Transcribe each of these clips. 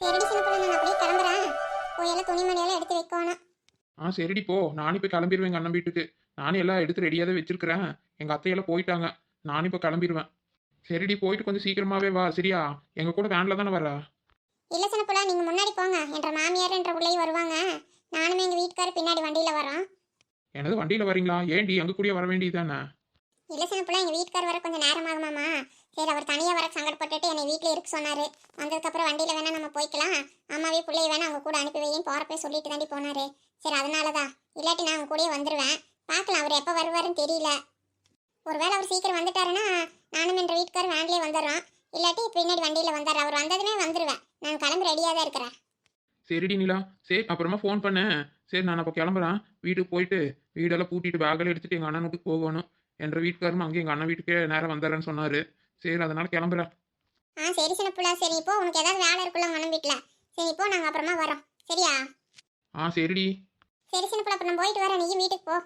சரிடி சின்ன நான் அப்படியே கிளம்புறேன். போய் எல்லாம் துணிமணியெல்லாம் எடுத்து வைக்கணும். ஆ சரிடி போ. நானும் இப்போ கிளம்பிடுவேன் எங்கள் அண்ணன் வீட்டுக்கு. நானும் எல்லாம் எடுத்து ரெடியாக தான் வச்சிருக்கிறேன். எங்கள் அத்தையெல்லாம் போயிட்டாங்க. நானும் இப்போ கிளம்பிடுவேன் சரிடி போயிட்டு கொஞ்சம் சீக்கிரமாவே வா. சரியா? எங்கள் கூட வேனில் தானே வர? இல்ல சின்ன பிள்ளை நீங்க முன்னாடி போங்க. என்ற மாமியார் என்ற பிள்ளையும் வருவாங்க. நானுமே எங்க வீட்டுக்காரர் பின்னாடி வண்டியில வரோம். எனது வண்டியில் வரீங்களா ஏண்டி எங்கள் கூடயே வர வேண்டியது தானே? இல்ல சின்ன பிள்ளை எங்க வீட்டுக்கார் வர கொஞ்சம் நேரம் ஆகுமாமா சரி அவர் தனியா வர சங்கடப்பட்டுட்டு என்னை வீட்டில் இருக்க சொன்னார். வந்ததுக்கப்புறம் வண்டியில் வேணால் நம்ம போய்க்கலாம். அம்மாவே பிள்ளைய வேணா அவங்க கூட அனுப்பி வையும் போறப்பே சொல்லிட்டு தாண்டி போனார். சரி அதனாலதான் இல்லாட்டி நான் அவங்க கூடயே வந்துடுவேன் பார்க்கலாம் அவர் எப்போ வருவாருன்னு தெரியல. ஒருவேளை அவர் சீக்கிரம் வந்துட்டாருன்னா நானும் என்ற வீட்டுக்காரர் வேன்லயே வந்துடுறோம். இல்லாட்டி பின்னாடி வண்டியில் வந்தார். அவர் வந்ததுமே வந்துடுவேன் நான் கிளம்பி ரெடியாக தான் இருக்கிறேன். சரிடி நிலா. சரி அப்புறமா ஃபோன் பண்ணேன் சரி நான் அப்போ கிளம்புறேன். வீட்டுக்கு போயிட்டு வீடெல்லாம் பூட்டிட்டு பேக்கெல்லாம் எடுத்துட்டு எங்கள் அண்ணன் வீட்டுக்கு போகணும். என்ற வீட்டுக்காரரும் அங்கே எங்கள் அண்ணன் வீட்டுக்கே நேரம் வந்துடுறேன்னு சொன்னார். சரி அதனால் கிளம்புறேன். ஆ சரி சின்ன புள்ள சரி இப்போ உனக்கு ஏதாவது வேலை இருக்குல்ல அண்ணன் வீட்டுல சரி இப்போ நாங்க அப்புறமா வரோம் சரியா? ஆ சரிடி. சரி சின்ன புள்ள அப்ப நான் போயிட்டு வரேன். நீயும் வீட்டுக்கு போ.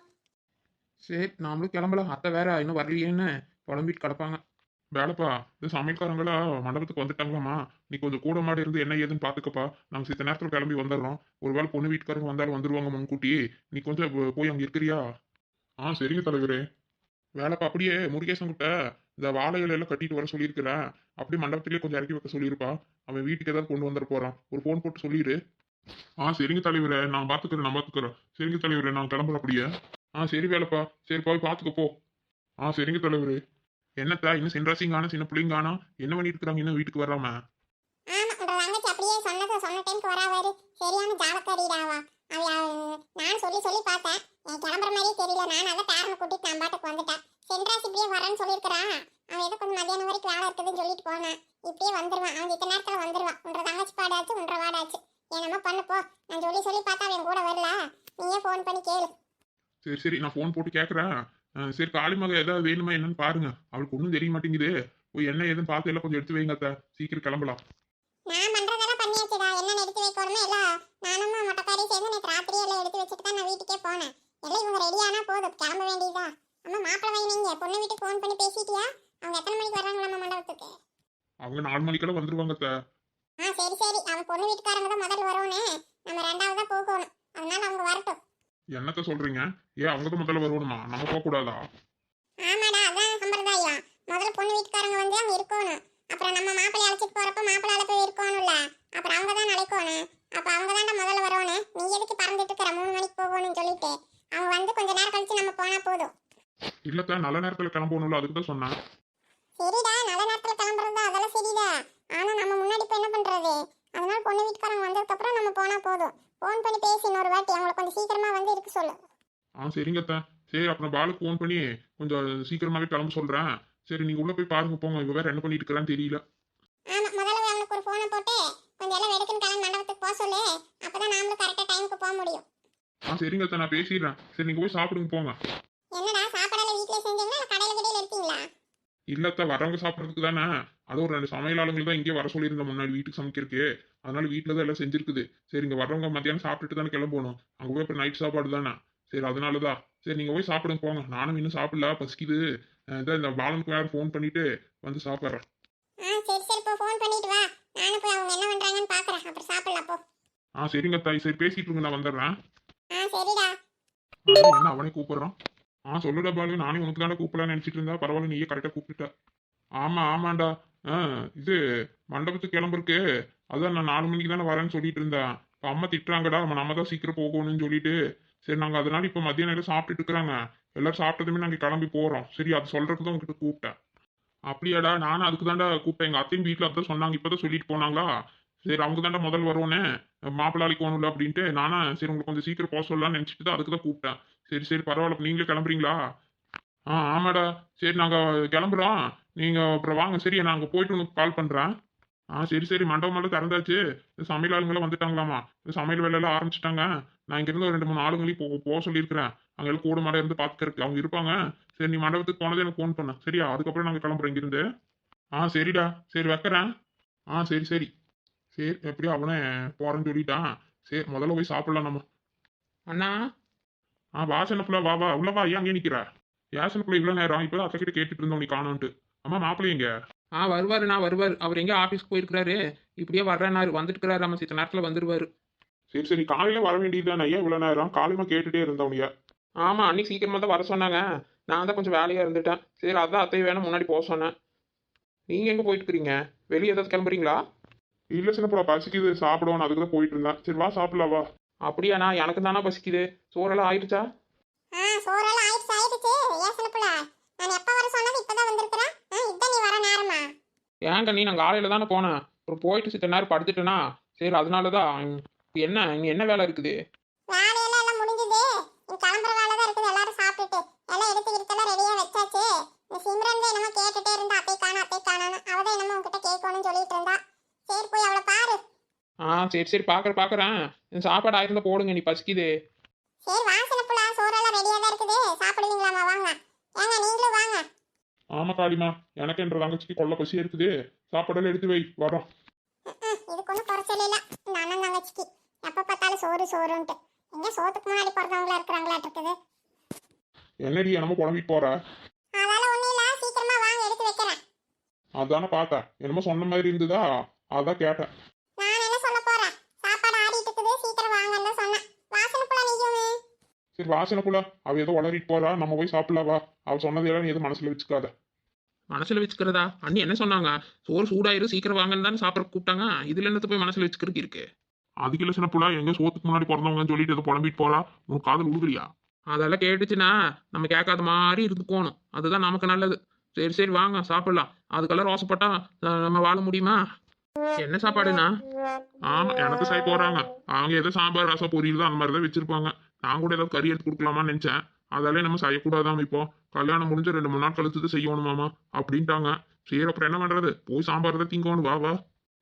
சரி நாமளும் கிளம்பலாம். அத்தை வேற இன்னும் வரலையேன்னு புலம்பிட்டு கிடப்பாங்க. வேலைப்பா இந்த சமையல்காரங்களா மண்டபத்துக்கு வந்துட்டாங்களாமா நீ கொஞ்சம் கூட மாடி இருந்து என்ன ஏதுன்னு பாத்துக்கப்பா. நாங்க சித்த நேரத்துல கிளம்பி வந்துடுறோம். ஒருவேளை பொண்ணு வீட்டுக்காரங்க வந்தாலும் வந்துருவாங்க முன்கூட்டி நீ கொஞ்சம் போய் அங்க இருக்கிறியா? ஆ சரிங்க தலைவரே. வேலைப்பா அப்படியே முருகேசன் கிட்ட இந்த வாழை இலையெல்லாம் கட்டிட்டு வர சொல்லியிருக்கிறேன். அப்படியே மண்டபத்திலேயே கொஞ்சம் இறக்கி வைக்க சொல்லியிருப்பா. அவன் வீட்டுக்கு ஏதாவது கொண்டு வந்துட போறான். ஒரு ஃபோன் போட்டு சொல்லிடு. ஆ சரிங்க தலைவரே. நான் பாத்துக்கிறேன் நான் பாத்துக்கிறேன். சரிங்க தலைவரே நான் கிளம்புறேன் அப்படியே. ஆ சரி வேலைப்பா. சரி போய் பாத்துக்க போ. ஆ சரிங்க தலைவரே. என்னத்தா இன்னும் சென்றாசிங்கான சின்ன பிள்ளைங்கானா? என்ன பண்ணிட்டு இன்னும் வீட்டுக்கு வராம? ஆமா உங்க தங்கச்சி அப்படியே சொன்ன டைம்க்கு வராவாரு சரியான ஜாலக்காரிடாவா அவ நான் சொல்லி சொல்லி பார்த்தேன். கிளம்புற மாதிரியே தெரியல. நான் அதை பேரனை கூட்டிட்டு நான் பாட்டுக்கு வந்துட்டேன். சென்ட்ராஸ் இப்படியே வரேன்னு சொல்லியிருக்கிறான். அவன் ஏதோ கொஞ்சம் மதியானம் வரைக்கும் வேலை இருக்குதுன்னு சொல்லிட்டு போனான். இப்படியே வந்துருவான். அவன் இத்தனை நேரத்துல வந்துருவான். உன்ற தங்கச்சி பாடாச்சு உன்ற வாடாச்சு. என்னமோ பண்ணு போ. நான் சொல்லி சொல்லி பார்த்தா அவன் கூட வரல. நீயே ஃபோன் பண்ணி கேளு. சரி சரி. நான் ஃபோன் போட்டு கேட்குறேன் சரி காளிமக ஏதாவது வேணுமா என்னன்னு பாருங்க. அவளுக்கு ஒன்றும் தெரிய மாட்டேங்குது. போய் என்ன ஏதுன்னு பார்த்து எல்லாம் கொஞ்சம் எடுத்து வைங்க சீக்கிரம் கிளம்பலாம். நான் பண்றதெல்லாம் பண்ணியாச்சுடா. என்ன எடுத்து வைக்கணுமோ எல்லாம் நானும் மொட்டைக்காரி சேர்ந்து நேற்று ராத்திரி எல்லாம் எடுத்து வச்சுட்டு தான் நான் வீட்டுக்கே போனேன். போதும் கிளம்ப வேண்டியதா அம்மா மாப்பிள்ளை வைங்க பொண்ணு வீட்டுக்கு ஃபோன் பண்ணி பேசிட்டியா? அவங்க எத்தனை மணிக்கு வர்றாங்களாம்மா மண்டபத்துக்கு? அவங்க நாலு மணிக்கெல்லாம் வந்துருவாங்க அத்தை. ஆ சரி சரி. அவன் பொண்ணு வீட்டுக்காரங்க தான் முதல்ல வருவோனே நம்ம ரெண்டாவதா போகணும். அதனால அவங்க வரட்டும். என்னத்த சொல்றீங்க? ஏன் அவங்க தான் முதல்ல வருவணுமா? நம்ம போக கூடாதா? ஆமாடா அதான் சம்பிரதாயம். முதல்ல பொண்ணு வீட்டுக்காரங்க வந்து அவங்க இருக்கணும். அப்புறம் நம்ம மாப்பிள்ளை அழைச்சிட்டு போறப்ப மாப்பிள்ளை அழைப்பு இருக்கணும்ல. அப்புறம் அவங்க தான் அழைக்கணும். அப்ப அவங்க தான்டா முதல்ல வரணும் நீ எதுக்கு பறந்துட்டு இருக்கிற? மூணு மணிக்கு போகணும்னு சொல்லிட்டு. கழிச்சு நம்ம போனா போதும். இல்லத்த நல்ல நேரத்தில் கிளம்பணும்ல அதுக்கு தான் சொன்னேன். சரிடா நல்ல நேரத்துல கிளம்புறதா அதெல்லாம் சரிடா. ஆனா நம்ம முன்னாடி இப்ப என்ன பண்றது? அதனால பொண்ணு வீட்டுக்காரங்க வந்ததுக்கு அப்புறம் நம்ம போனா போதும். ஃபோன் பண்ணி பேசி இன்னொரு வாட்டி அவங்களை கொஞ்சம் சீக்கிரமா வந்து இருக்க சொல்லு. ஆ சரிங்க அத்தை சரி அப்புறம் பாலுக்கு ஃபோன் பண்ணி கொஞ்சம் சீக்கிரமாவே கிளம்ப சொல்றேன். சரி நீங்க உள்ள போய் பாருங்க போங்க. இவ வேற என்ன பண்ணிட்டு இருக்கிறான்னு தெரியல. ஆமா முதல்ல அவனுக்கு ஒரு போனை போட்டு கொஞ்சம் எல்லாம் வெடுக்குன்னு கிளம்பி மண்டபத்துக்கு போக சொல்லு. அப்பதான் நாமளும் கரெக்டா டைமுக்கு போக முடியும். ஆ சரிங்க அத்தை நான் பேசிடுறேன். சரி நீங்க போய் சாப்பிடுங்க போங்க. என்னடா சாப்பாடெல்லாம் வீட்லயே செஞ்சீங்களா? இல்ல கடையில கடையில எடுத்தீங்களா? இல்லத்த வரவங்க சாப்பிட்றதுக்கு தானே. அது ஒரு ரெண்டு சமையல் ஆளுங்க தான் இங்கே வர சொல்லியிருந்தேன் முன்னாடி வீட்டுக்கு சமைக்கிறதுக்கு. அதனால வீட்டில் தான் எல்லாம் செஞ்சிருக்குது. சரி இங்கே வரவங்க மத்தியானம் சாப்பிட்டுட்டு தானே கிளம்பணும். அங்கே போய் இப்போ நைட் சாப்பாடு தானே. சரி அதனால தான் சரி நீங்கள் போய் சாப்பிடுங்க போங்க. நானும் இன்னும் சாப்பிடல பசிக்குது. இதான் இந்த பாலனுக்கு வேறு ஃபோன் பண்ணிட்டு வந்து சாப்பிட்றேன். ஆ சரி சரி இப்போ ஃபோன் பண்ணிட்டு வா. நானும் போய் அவங்க என்ன பண்றாங்கன்னு பாக்குறேன். அப்புறம் சாப்பிடலாம் போ. ஆ சரிங்க தாய் சரி பேசிட்டு இருங்க நான் வந்துடுறேன். ஆ சரிடா. என்ன அவனே கூப்பிடுறான்? ஆ சொல்லுடா பாலு நானே உனக்கு தானே கூப்பிடலாம்னு நினைச்சிட்டு இருந்தா. பரவாயில்ல நீயே கரெக்டா கூப்பிட்டுட்ட. ஆமா ஆமாண்டா. ஆ இது மண்டபத்துக்கு கிளம்புறக்கு அதான் நான் நாலு மணிக்கு தானே வரேன்னு சொல்லிட்டு இருந்தேன். இப்போ அம்மா திட்டுறாங்கடா நம்ம நம்ம தான் சீக்கிரம் போகணும்னு சொல்லிட்டு. சரி நாங்கள் அதனால இப்போ மதிய நேரம் சாப்பிட்டுட்டு இருக்கிறாங்க. எல்லாரும் சாப்பிட்டதுமே நாங்கள் கிளம்பி போகிறோம் சரி அது சொல்றதுக்கு தான் உங்ககிட்ட கூப்பிட்டேன். அப்படியாடா நானும் அதுக்கு தாண்டா கூப்பிட்டேன். எங்க அத்தையும் வீட்டில் அதான் சொன்னாங்க. இப்பதான் சொல்லிட்டு போனாங்களா? சரி அவங்க தாண்டா முதல் வருவோன்னே. மாப்பிள்ளாளிக்கு போகணும்ல அப்படின்ட்டு நானா சரி உங்களுக்கு கொஞ்சம் சீக்கிரம் போக சொல்லலாம்னு நினச்சிட்டு தான் அதுக்கு தான் கூப்பிட்டேன். சரி சரி பரவாயில்ல நீங்களே கிளம்புறீங்களா? ஆ ஆமாடா. சரி நாங்கள் கிளம்புறோம். நீங்கள் அப்புறம் வாங்க. சரி நான் அங்கே போயிட்டு உனக்கு கால் பண்ணுறேன் ஆ சரி சரி மண்டபம் எல்லாம் திறந்தாச்சு. சமையல் ஆளுங்கெல்லாம் வந்துட்டாங்களாமா? இந்த சமையல் வேலையெல்லாம் ஆரம்பிச்சிட்டாங்க. நான் இங்கேருந்து ஒரு ரெண்டு மூணு ஆளுங்களையும் போ போக சொல்லியிருக்கிறேன். அங்கே எல்லாம் கூட மாட இருந்து பார்த்துக்கறக்கு அவங்க இருப்பாங்க. சரி நீ மண்டபத்துக்கு போனதே எனக்கு ஃபோன் பண்ண. சரியா? அதுக்கப்புறம் நாங்கள் கிளம்புறோம் இங்கேருந்து. ஆ சரிடா. சரி வைக்கிறேன். ஆ சரி சரி. சரி எப்படியும் அவனே போகிறேன்னு சொல்லிட்டான். சரி முதல்ல போய் சாப்பிடலாம் நம்ம. அண்ணா ஆ வாசனை புள்ள வா வா உள்ள வா ஏன் அங்கே நிற்கிற யாசனை புள்ள இவ்வளோ நேரம் இப்போ அத்தை கிட்ட கேட்டுட்டு இருந்தோம் நீ காணோன்ட்டு. அம்மா மாப்பிள்ளை எங்க? ஆ வருவாரு நான் வருவார். அவர் எங்கே ஆஃபீஸ்க்கு போயிருக்கிறாரு. இப்படியே வர்றேன்னாரு வந்துட்டு இருக்கிறாரு நம்ம சித்த நேரத்தில் வந்துருவாரு. சரி சரி காலையில வர வேண்டியதுதானே ஏன் இவ்வளவு நேரம்? காலையில கேட்டுட்டே இருந்தவனியா ஆமாம் அன்னைக்கு சீக்கிரமாக தான் வர சொன்னாங்க. நான் தான் கொஞ்சம் வேலையாக இருந்துட்டேன். சரி அதான் அத்தை வேணும் முன்னாடி போக சொன்னேன். நீங்கள் எங்கே போயிட்டு இருக்கிறீங்க வெளியே ஏதாவது கிளம்புறீங்களா? இல்ல சின்னப்பா பசிக்குது சாப்பிடுவோம் அதுக்கு தான் போயிட்டு இருந்தேன். சரி வா சாப்பிடலாம் வா. அப்படியா நான் எனக்கு தானே பசிக்குது. சோறெல்லாம் ஆயிடுச்சா? ஆ சோறெல்லாம் ஆயிடுச்சு ஆயிடுச்சு. புள்ள? நான் எப்ப வர சொன்னது இப்பதான் வந்திருக்கிறேன். இதான் நீ வர நேரமா? ஏங்க நீ நான் காலையில் தானே போனேன். அப்புறம் போயிட்டு சித்த நேரம் படுத்துட்டேனா? சரி அதனால தான் என்ன இங்கே என்ன வேலை இருக்குது? வேலையெல்லாம் எல்லாம் முடிஞ்சது. நீ கிளம்புற வேலை தான் இருக்குது எல்லாரும் சாப்பிட்டுட்டு. எல்லாம் எடுத்து கிடுத்தெல்லாம் ரெடியா வச்சாச்சு. இந்த சிம்ரன் தான் என்னமோ கேட்டுட்டே இருந்தா அத்தை காணும் அத்தை காணான்னு. அவ தான் என்னமோ கேட்கணும்னு சொல்லிட்டு இருந்தா. சரி போய் அவளை பாரு. ஆ சரி சரி பார்க்குறேன் பார்க்குறேன் சாப்பாடு ஆயிருந்தா போடுங்க நீ பசிக்குது. சரி வாசன புள்ள சோறெல்லாம் ரெடியா தான் இருக்குது. சாப்பிடுவீங்களாமா வாங்க. ஏங்க நீங்களும் வாங்க. ஆமா காளிமா. எனக்கு என்ற தங்கச்சிக்கு கொள்ள பசி இருக்குது. சாப்பாடெல்லாம் எடுத்து வை வரோம். இதுக்கு ஒன்றும் குறைச்சல இல்ல. இந்த அண்ணன் தங்கச்சிக்கு. எப்ப பார்த்தாலும் சோறு சோறுன்ட்டு. எங்க சோத்துக்கு முன்னாடி பிறந்தவங்களா இருக்கிறாங்களாட்டு இருக்குது. என்னடி என்னமோ குழம்பிட்டு போற? அதனால ஒண்ணும் இல்ல சீக்கிரமா வாங்க எடுத்து வைக்கிறேன். அதானே பார்த்தேன். என்னமோ சொன்ன மாதிரி இருந்ததா? அதான் கேட்டேன். நான் என்ன சொல்ல போறேன்? சாப்பாடு ஆடிட்டு இருக்குது சீக்கிரம் வாங்கன்னு சொன்னேன். வாசனை புள்ள நீயும் சரி வாசனை புள்ள அவ ஏதோ வளரிட்டு போறா நம்ம போய் சாப்பிடலாம் வா. அவ சொன்னதையெல்லாம் நீ எதுவும் மனசுல வச்சுக்காத. மனசில் வச்சுக்கிறதா? அண்ணி என்ன சொன்னாங்க? சோறு சூடாயிரும் சீக்கிரம் வாங்கன்னு தானே சாப்பிட கூப்பிட்டாங்க. இதில் என்னத்தை போய் மனசில் வச்சுக்கிறதுக்கு இருக்கு? அதுக்கு இல்ல சின்ன புள்ள எங்க சோத்துக்கு முன்னாடி பிறந்தவங்கன்னு சொல்லிட்டு ஏதோ புலம்பிட்டு போறா. உனக்கு காதல் உழுகுறியா அதெல்லாம் கேட்டுச்சுன்னா நம்ம கேட்காத மாதிரி இருந்துக்கோணும் அதுதான் நமக்கு நல்லது. சரி சரி வாங்க சாப்பிடலாம். அதுக்கெல்லாம் ரோசப்பட்டா நம்ம வாழ முடியுமா? என்ன சாப்பாடுண்ணா? ஆமா எனக்கு சாய் போறாங்க. அவங்க ஏதோ சாம்பார் ரசம் பொரியல் தான் அந்த மாதிரி தான் வச்சிருப்பாங்க. நான் கூட ஏதாவது கறி எடுத்து கொடுக்கலாமான்னு நினைச்சேன். அதெல்லாம் நம்ம செய்யக்கூடாதாம் இப்போ கல்யாணம் முடிஞ்ச ரெண்டு மூணு நாள் கழிச்சு செய்யணுமாமா? அப்படின்ட்டாங்க. சரி அப்புறம் என்ன பண்றது? போய் சாம்பார் தான் திங்கணும். வா வா.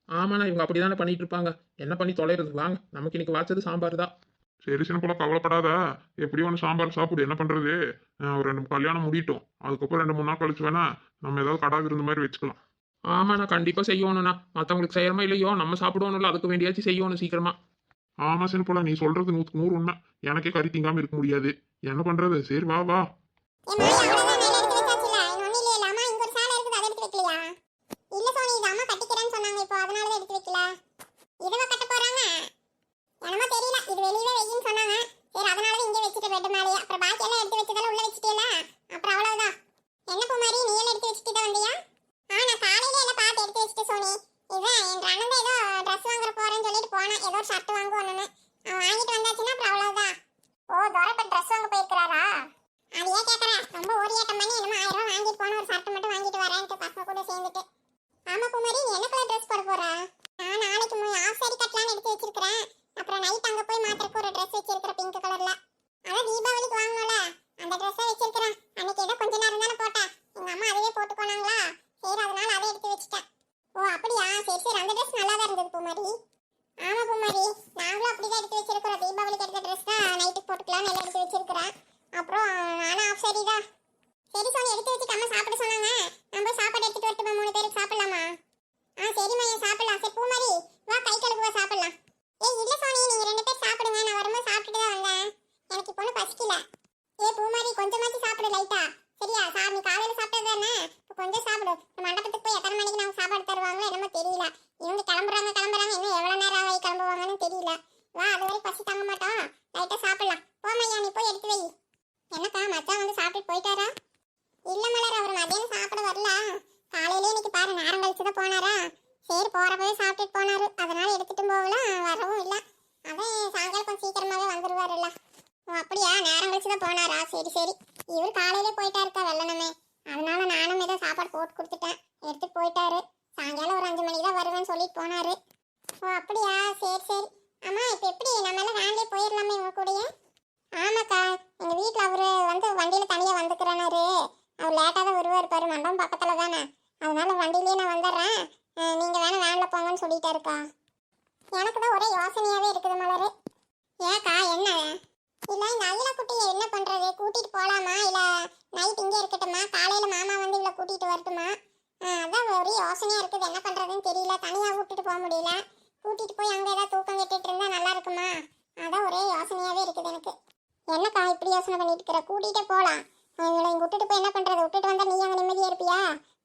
ஆமாண்ணா இவங்க அப்படி தானே பண்ணிட்டு இருப்பாங்க. என்ன பண்ணி தொலைறது? வாங்க நமக்கு இன்னைக்கு வாச்சது சாம்பார் தான். சரி சின்ன போல கவலைப்படாத. எப்படியோ ஒன்று சாம்பார் சாப்பிடு. என்ன பண்றது? ஒரு ரெண்டு கல்யாணம் முடியட்டும். அதுக்கப்புறம் ரெண்டு மூணு நாள் கழிச்சு வேணா நம்ம ஏதாவது கடா விருந்து மாதிரி வச்சுக்கலாம். ஆமாண்ணா கண்டிப்பா செய்யணும்ண்ணா. மற்றவங்களுக்கு செய்யறமா இல்லையோ நம்ம சாப்பிடணும்ல அதுக்கு வேண்டியாச்சும் செய்யணும் சீக்கிரமா. ஆமா சரி போல நீ சொல்றது நூத்துக்கு நூறு உண்மை. எனக்கே கறி திங்காம இருக்க முடியாது. என்ன பண்றது? சரி வா வா என் மாலை அவ்வளவுதான் மேல எடுத்து வச்சாச்சுல இன்னும் ஒண்ணும் இல்லையில அம்மா இங்க ஒரு சேலை இருக்குது அதை எடுத்து வைக்கலையா இல்ல சோனி இது அம்மா கட்டிக்கிறேன்னு சொன்னாங்க இப்போ அதனால தான் எடுத்து வைக்கல இதுவா கட்ட போறாங்க என்னமோ தெரியல இது வெளியவே வெயின்னு சொன்னாங்க சரி அதனால தான் இங்கே வச்சுட்டு பெட் மேலேயே அப்புறம் பாக்கி எல்லாம் எடுத்து வச்சதெல்லாம் உள்ள வச்சுட்டேல அப்புறம் அவ்வளவுதான் என்ன பூமாரி நீ எல்லாம் எடுத்து வச்சுட்டு தான் வந்தியா ஆ நான் காலையில எல்லாம் பார்த்து எடுத்து வச்சுட்டு சோனி இதான் என் அண்ணன் ஏதோ ட்ரெஸ் வாங்குற போறேன்னு சொல்லிட்டு போனான் ஏதோ ஒரு ஷர்ட் வாங்குவோன்னு அவன் வாங்கிட்டு வந்தாச்சுன்னா அப்புறம் அவ்வளவுதான் ஓ துரைப்பன் ட்ரெஸ் வாங்க போயிருக்கிறாரா? அதையே ஏன் ரொம்ப ஓடியாட்டம் பண்ணி என்னமோ ஆயிரம் ரூபாய் வாங்கிட்டு போன ஒரு சட்டை மட்டும் வாங்கிட்டு வரேன்ட்டு பசங்க கூட சேர்ந்துட்டு. ஆமா குமாரி நீ என்ன கலர் ட்ரெஸ் போட போறா? நான் நாளைக்கு போய் ஆஃப் சாரி கட்டலான்னு எடுத்து வச்சிருக்கிறேன். அப்புறம் நைட் அங்கே போய் மாத்திரக்கு ஒரு ட்ரெஸ் வச்சிருக்கிறேன் பிங்க் கலர்ல அதான் தீபாவளிக்கு வாங்கணும்ல அந்த ட்ரெஸ்ஸை வச்சிருக்கிறேன். அன்னைக்கு ஏதோ கொஞ்ச நேரம் தானே போட்டேன். எங்க அம்மா அதுவே போட்டு போனாங்களா? சரி அதனால அதை எடுத்து வச்சுட்டேன். ஓ அப்படியா? சரி சரி அந்த ட்ரெஸ் நல்லா தான் இருந்தது பூமாரி. ஆமா பூமாரி நாங்களும் அப்படிதான் எடுத்து வச்சிருக்கோம் தீபாவளிக்கு எடுத்த ட்ரெஸ் தான் நைட்டுக்கு போட்டுக்கலாம்னு எல்லாம் எடுத்து வச்சிருக்கிறேன் அப்புறம் நானும் ஆஃப் சாரி தான் சரி சோனி எடுத்து வச்சுட்டு அம்மா சாப்பிட சொன்னாங்க நம்ம சாப்பாடு எடுத்துட்டு வரட்டுமா மூணு பேருக்கு சாப்பிடலாமா ஆ சரிம்மா ஏன் சாப்பிடலாம் சரி பூமாரி வா கை கழுகு வா சாப்பிடலாம் ஏய் இல்ல சோனி நீங்க ரெண்டு பேர் சாப்பிடுங்க நான் வரும்போது சாப்பிட்டுட்டு தான் வந்தேன் எனக்கு இப்போ ஒன்றும் பசிக்கல ஏ பூமாரி கொஞ்சமாச்சும் சாப்பிடு லைட்டா சரியா சா நீ காலையில சாப்பிட்டது தானே இப்போ கொஞ்சம் சாப்பிடு இந்த மண்டபத்துக்கு போய் எத்தனை மணிக்கு நமக்கு சாப்பாடு தருவாங்களோ என்னமோ தெரியல இவங்க கிளம்புறாங்க கிளம்புறாங்க இன்னும் எவ்வளவு நேரம் ஆகி கிளம்புவாங்கன்னு தெரியல வா அது வரை பசி தாங்க மாட்டோம். லைட்டா சாப்பிடலாம். போமையா நீ போய் எடுத்து வை. என்னக்கா மச்சான் வந்து சாப்பிட்டு போயிட்டாரா? இல்ல மலர் அவர் மதியானம் சாப்பிட வரல. காலையிலே இன்னைக்கு பாரு நேரம் கழிச்சு தான் போனாரா? சரி போறப்பவே சாப்பிட்டுட்டு போனாரு. அதனால எடுத்துட்டு போகல வரவும் இல்ல. அவன் சாயங்காலம் கொஞ்சம் சீக்கிரமாவே வந்துருவாருல்ல. ஓ அப்படியா? நேரம் கழிச்சு தான் போனாரா? சரி சரி. இவர் காலையிலே போயிட்டாருக்கா வெள்ளனமே. அதனால நானும் ஏதோ சாப்பாடு போட்டு கொடுத்துட்டேன். எடுத்துட்டு போயிட்டாரு. சாயங்காலம் ஒரு அஞ்சு மணிக்கு தான் வருவேன்னு சொல்லிட்டு போனாரு. ஓ அப்படியா? அம்மா இப்போ எப்படி? நம்ம எல்லாம் போயிடலாமே உங்க கூடயே. ஆமாக்கா எங்கள் வீட்டில் அவர் வந்து வண்டியில் தனியாக வந்துக்கிறனாரு. அவர் லேட்டாக தான் வருவார் பாரு மண்டபம் பக்கத்தில் தானே. அதனால வண்டியிலேயே நான் வந்துடுறேன். நீங்கள் வேணால் வேனில் போங்கன்னு சொல்லிட்டாருக்கா. எனக்கு தான் ஒரே யோசனையாகவே இருக்குது மலர். ஏக்கா என்ன? இல்லை இந்த அகில குட்டியை என்ன பண்ணுறது கூட்டிகிட்டு போகலாமா இல்லை நைட் இங்கே இருக்கட்டுமா? காலையில் மாமா வந்து இவ்வளோ கூட்டிகிட்டு வரட்டுமா? அதான் ஒரே யோசனையாக இருக்குது. என்ன பண்ணுறதுன்னு தெரியல. தனியாக விட்டுட்டு போக முடியல. கூட்டிட்டு போய் அங்கே ஏதாவது தூக்கம் கட்டிட்டு இருந்தா நல்லா இருக்குமா? அதான் ஒரே யோசனையாவே இருக்குது எனக்கு. என்னக்கா இப்படி யோசனை பண்ணிட்டு இருக்கிற? கூட்டிகிட்டே போகலாம் இவளை இங்கே விட்டுட்டு போய் என்ன பண்ணுறது விட்டுட்டு வந்தால் நீ அங்கே நிம்மதியாக இருப்பியா?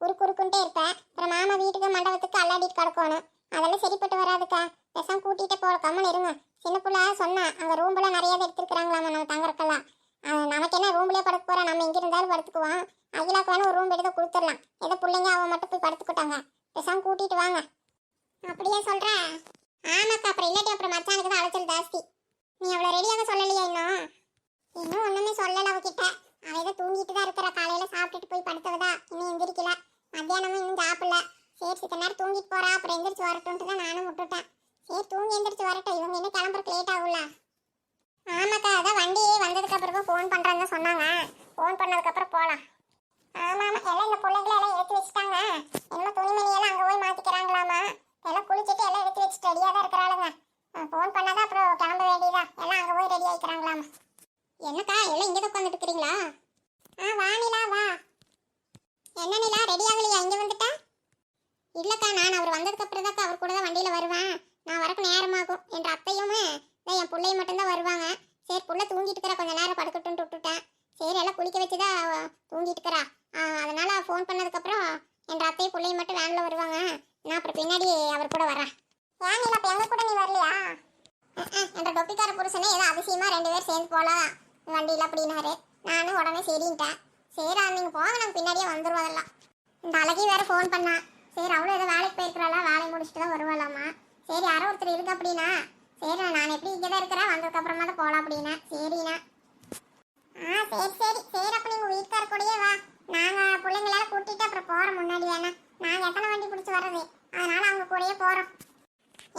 உருக்கு உருக்குன்ட்டே இருப்பேன் அப்புறம் மாமா வீட்டுக்கு மண்டபத்துக்கு அல்லாடிட்டு கிடக்கணும். அதெல்லாம் சரிப்பட்டு வராதுக்கா. பேசாம கூட்டிட்டு போற கம்மன் இருங்க. சின்ன பிள்ளை சொன்னா அங்கே ரூம்ல நிறைய எடுத்துருக்காங்களாமா நம்ம தங்கறக்கெல்லாம். நமக்கு என்ன ரூம்லேயே படுக்க போகிறோம் நம்ம எங்கே இருந்தாலும் படுத்துக்குவோம் அகிலாக்கு வேணும் ஒரு ரூம் எடுத்து கொடுத்துடலாம். ஏதோ பிள்ளைங்க அவன் மட்டும் போய் படுத்துக்கிட்டாங்க. பேசாம கூட்டிட்டு வாங்க. அப்படியே சொல்ற? ஆமாக்கா அப்புறம் இல்லாட்டி அப்புறம் மச்சானுக்கு தான் அலைச்சல் ஜாஸ்தி. நீ அவ்வளோ ரெடியாக சொல்லலையா இன்னும்? இன்னும் ஒன்றுமே சொல்லலை அவகிட்ட. அவ ஏதோ தூங்கிட்டு தான் இருக்கிற. காலையில் சாப்பிட்டுட்டு போய் படுத்தவதா. இன்னும் எந்திரிக்கல. மத்தியானமும் இன்னும் சாப்பிடல. சரி சித்த நேரம் தூங்கிட்டு போறா. அப்புறம் எந்திரிச்சு வரட்டும்ட்டு தான் நானும் விட்டுட்டேன். சரி தூங்கி எந்திரிச்சு வரட்டும். இவங்க என்ன கிளம்புறதுக்கு லேட் ஆகும்ல. ஆமாக்கா அதான் வண்டி வந்ததுக்கு அப்புறமா ஃபோன் பண்றேன்னு சொன்னாங்க ஃபோன் பண்ணதுக்கு அப்புறம் போலாம் ஆமா ஆமா எல்லாம் இந்த பிள்ளைங்களை எல்லாம் ஏற்றி வச்சுட்டாங்க என்ன துணிமணி எல்லாம் அங்க போய் மாத்திக்கிறாங்களாமா எல்லாம் குளிச்சுட்டு எல்லாம் எடுத்து வச்சுட்டு ரெடியா தான் இருக்கிறாளுங்க ஃபோன் பண்ணாதான் அப்புறம் கிளம்ப வேண்டியதா எல்லாம் அங்க போய் ரெடி ஆயிக்கிறாங்களாமா என்னக்கா எல்லாம் இங்கே தான் உட்காந்துட்டு இருக்கிறீங்களா ஆ வா நிலா வா என்ன நிலா ரெடி ஆகலையா இங்கே வந்துட்டா இல்லைக்கா நான் அவர் வந்ததுக்கு அப்புறம் தான் அவர் கூட தான் வண்டியில் வருவேன் நான் வரக்கு நேரமாகும் என்ற அத்தையுமே தான் என் பிள்ளைய மட்டும்தான் வருவாங்க சரி புள்ள தூங்கிட்டு இருக்கிறா கொஞ்ச நேரம் படுக்கட்டும்னு விட்டுட்டேன் சரி எல்லாம் குளிக்க வச்சு தான் அவ தூங்கிட்டு இருக்கிறா ஆ, அதனால ஃபோன் பண்ணதுக்கப்புறம் என்ற அத்தையும் பிள்ளையும் மட்டும் வேனில் வருவாங்க நான் அப்புறம் பின்னாடி அவர் கூட வரேன் ஏன் நிலா இப்போ எங்க கூட நீ வரலையா அஹ், என்ற டொப்பிக்கார புருஷனே ஏதோ அதிசயமா ரெண்டு பேர் சேர்ந்து போலாம் வண்டியில் அப்படின்னாரு நானும் உடனே சரின்ட்டேன் சரி அது நீங்கள் போங்க நாங்கள் பின்னாடியே வந்துருவோம் அதெல்லாம் இந்த அழகி வேற ஃபோன் பண்ணா சரி அவளும் ஏதோ வேலைக்கு போயிருக்கிறாளா வேலையை முடிச்சுட்டு தான் வருவாளாமா சரி யாரோ ஒருத்தர் சரி நான் எப்படி இங்கே தான் இருக்கிறேன்? வந்ததுக்கு அப்புறமா தான் போகலாம் அப்படின்னா. சரிண்ணா. ஆ சரி சரி. சரி அப்போ நீங்கள் வீட்டுக்கார கூடயே வா. நாங்கள் பிள்ளைங்களால கூட்டிகிட்டு அப்புறம் போகிறோம் முன்னாடி வேணா. நாங்கள் எத்தனை வண்டி பிடிச்சி வர்றது? அதனால் அவங்க கூடயே போகிறோம்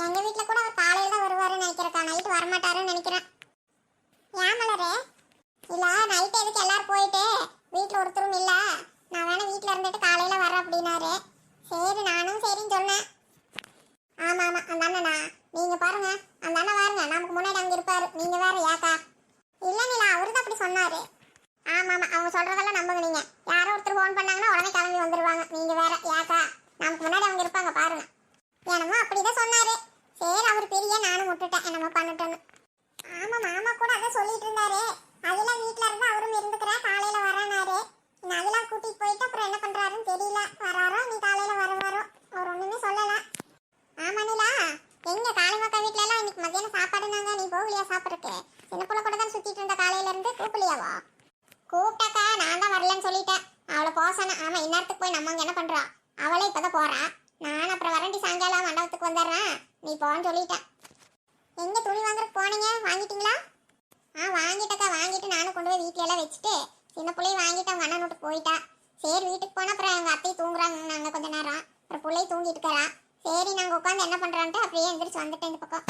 எங்கள் வீட்டில் கூட அவர் காலையில் தான் வருவாருன்னு நினைக்கிறக்கா நைட்டு வரமாட்டாருன்னு நினைக்கிறேன். ஏன் மலரே? இல்லை நைட்டு எதுக்கு எல்லாரும் போயிட்டு வீட்டில் ஒருத்தரும் இல்லை? நான் வேணால் வீட்டில் இருந்துட்டு காலையில் வரேன் அப்படின்னாரு. சரி நானும் சரின்னு சொன்னேன் ஆமா ஆமா அந்த அண்ணனா நீங்க பாருங்க அந்த அண்ணன் பாருங்க நமக்கு முன்னாடி அங்க இருப்பாரு நீங்க வேற ஏக்கா இல்ல நிலா அவரு தான் அப்படி சொன்னாரு ஆமா ஆமா அவங்க சொல்றதெல்லாம் நம்புங்க நீங்க. யாரோ ஒருத்தர் ஃபோன் பண்ணாங்கன்னா உடனே கிளம்பி வந்துருவாங்க. நீங்க வேற ஏக்கா நமக்கு முன்னாடி அவங்க இருப்பாங்க பாருங்க. என்னமோ அப்படிதான் சொன்னாரு. சரி அவர் பெரிய நானும் விட்டுட்டேன். என்னமோ பண்ணட்டும்னு. ஆமா மாமா கூட அதான் சொல்லிட்டு இருந்தாரு. அதெல்லாம் வீட்ல இருந்து அவரும் இருந்துக்கிறேன் காலையில வரானாரு நான் அதெல்லாம் கூட்டிட்டு போயிட்டு அப்புறம் என்ன பண்றாருன்னு தெரியல. வராரோ நீ காலையில வர வரோ அவர் ஒண்ணுமே சொல்லல ஆமா நிலா எங்க காளிமக்கா வீட்ல எல்லாம் இன்னைக்கு மத்தியானம் சாப்பாடுனாங்க நீ போகலையா சாப்பிட்றக்கு சின்ன புள்ள கூட தான் சுத்திட்டு இருந்த காலையில இருந்து கூப்பிடலையாவா கூப்பிட்டாக்கா நான் தான் வரலன்னு சொல்லிட்டேன் அவளை போசன ஆமா இந்நேரத்துக்கு போய் நம்ம அங்க என்ன பண்றா அவளே இப்பதான் போறா நான் அப்புறம் வரண்டி சாயங்காலம் மண்டபத்துக்கு வந்துடுறேன் நீ போன்னு சொல்லிட்டேன் எங்க துணி வாங்குறதுக்கு போனீங்க வாங்கிட்டீங்களா ஆ வாங்கிட்டக்கா வாங்கிட்டு நானும் கொண்டு போய் வீட்ல எல்லாம் வச்சுட்டு சின்ன பிள்ளைய வாங்கிட்டு அவங்க அண்ணன் விட்டு போயிட்டா சரி வீட்டுக்கு போனால் அப்புறம் எங்கள் அத்தையும் தூங்குறாங்க. நாங்கள் கொஞ்ச நேரம். அப்புறம் பிள்ளைய தூங்கிட்டு இருக்கிறான் சரி நாங்கள் உட்காந்து என்ன பண்ணுறோன்ட்டு அப்படியே எந்திரிச்சு வந்துட்டேன் இந்த பக்கம்.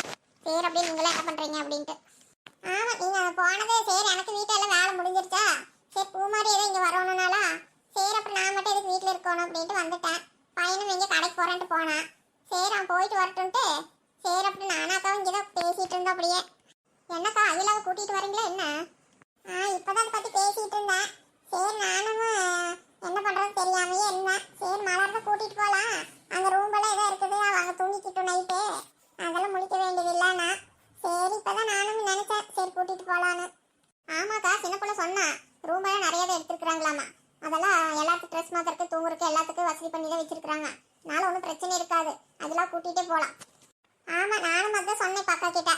சரி அப்படியே நீங்களே என்ன பண்ணுறீங்க அப்படின்ட்டு. ஆமாம் நீங்கள் போனதே சரி எனக்கு வீட்டெல்லாம் வேலை முடிஞ்சிருச்சா? சரி பூமாரி ஏதோ இங்கே வரணும்னாலா? சரி அப்புறம் நான் மட்டும் எதுக்கு வீட்டில் இருக்கணும் அப்படின்ட்டு வந்துட்டேன். பையனும் இங்கே கடைக்கு போகிறேன்ட்டு போனான். சரி அவன் போயிட்டு வரட்டுன்ட்டு சரி அப்படி நானாக்காவும் இங்கே தான் பேசிகிட்டு இருந்தோம் அப்படியே. என்னக்கா அகிலாவை கூட்டிகிட்டு வரீங்களா என்ன? ஆ இப்போ தான் பற்றி பேசி இருந்தேன் சரி நானும் என்ன பண்றது தெரியாமையே இருந்தேன் சரி மலர்ந்து கூட்டிட்டு போலாம் அங்க ரூம் எல்லாம் ஏதோ இருக்குது அவ அங்க தூங்கிக்கிட்டும் நைட்டு அதெல்லாம் முடிக்க வேண்டியது இல்லைன்னா சரி இப்பதான் நானும் நினைச்சேன் சரி கூட்டிட்டு போலான்னு ஆமாக்கா சின்ன பொண்ணு சொன்னா ரூம் எல்லாம் நிறைய எடுத்துருக்குறாங்களாமா அதெல்லாம் எல்லாத்துக்கும் ட்ரெஸ் மாத்திரக்கு தூங்குறதுக்கு எல்லாத்துக்கும் வசதி பண்ணி தான் வச்சிருக்காங்க அதனால ஒன்றும் பிரச்சனை இருக்காது அதெல்லாம் கூட்டிகிட்டே போகலாம் ஆமா நானும் அதான் சொன்னேன் பக்கா கிட்ட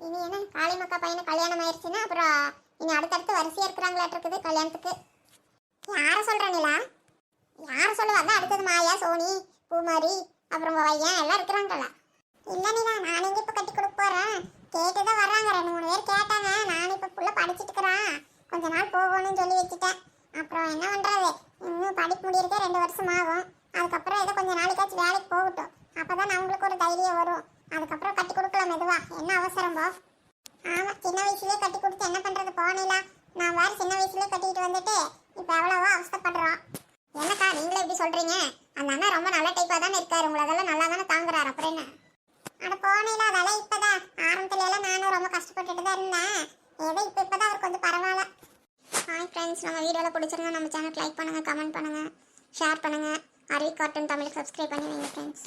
இனி என்ன காளி மக்கா பையனை கல்யாணம் ஆயிடுச்சுன்னா அப்புறம் இனி அடுத்தடுத்து வரிசையாக இருக்கிறாங்களாட்டு இருக்குது கல்யாணத்துக்கு யார சொல்ற நிலா? சொல்லுவாங்க சொல்லுவா? அதான் அடுத்தது மாயா சோனி பூமாரி அப்புறம் வையன் எல்லாம் இருக்கிறாங்களா இல்லை நிலா நான் எங்க இப்போ கட்டி கொடுக்க போகிறேன் கேட்டு தான் வர்றாங்க. ரெண்டு மூணு பேர் கேட்டாங்க. நான் இப்போ ஃபுல்லாக படிச்சிட்டு இருக்கிறேன். கொஞ்ச நாள் போகணும்னு சொல்லி வச்சுட்டேன். அப்புறம் என்ன பண்ணுறது இன்னும் படிப்பு முடியிருக்க ரெண்டு வருஷம் ஆகும். அதுக்கப்புறம் ஏதோ கொஞ்சம் நாளைக்காச்சும் வேலைக்கு போகட்டும். அப்போ தான் நம்மளுக்கு ஒரு தைரியம் வரும். அதுக்கப்புறம் கட்டி கொடுக்கலாம் மெதுவா. என்ன அவசரம் பா ஆமா சின்ன வயசுலயே கட்டி கொடுத்து என்ன பண்றது? போனீங்களா நான் வேற சின்ன வயசுலயே கட்டிட்டு வந்துட்டு இப்ப எவ்வளவோ அவஸ்தைப்படுறோம். என்னக்கா நீங்களே இப்படி சொல்றீங்க? அந்த அண்ணா ரொம்ப நல்ல டைப்பா தானே இருக்காரு. உங்களை அதெல்லாம் நல்லா தானே தாங்குறாரு அப்புறம் என்ன? அட போனீங்களா அதெல்லாம் இப்பதான் ஆரம்பத்துல எல்லாம் நானும் ரொம்ப கஷ்டப்பட்டுட்டு தான் இருந்தேன். ஏதோ இப்ப இப்பதான் அவர் கொஞ்சம் பரவாயில்ல. ஹாய் ஃப்ரெண்ட்ஸ் நம்ம வீடியோவில் பிடிச்சிருந்தா நம்ம சேனலுக்கு லைக் பண்ணுங்க கமெண்ட் பண்ணுங்கள் ஷேர் பண்ணுங்கள் அருவி கார்ட்டூன் தமிழுக்கு சப்ஸ்கிரைப் பண்ணி வைங்க ஃப்ரெண்ட்ஸ்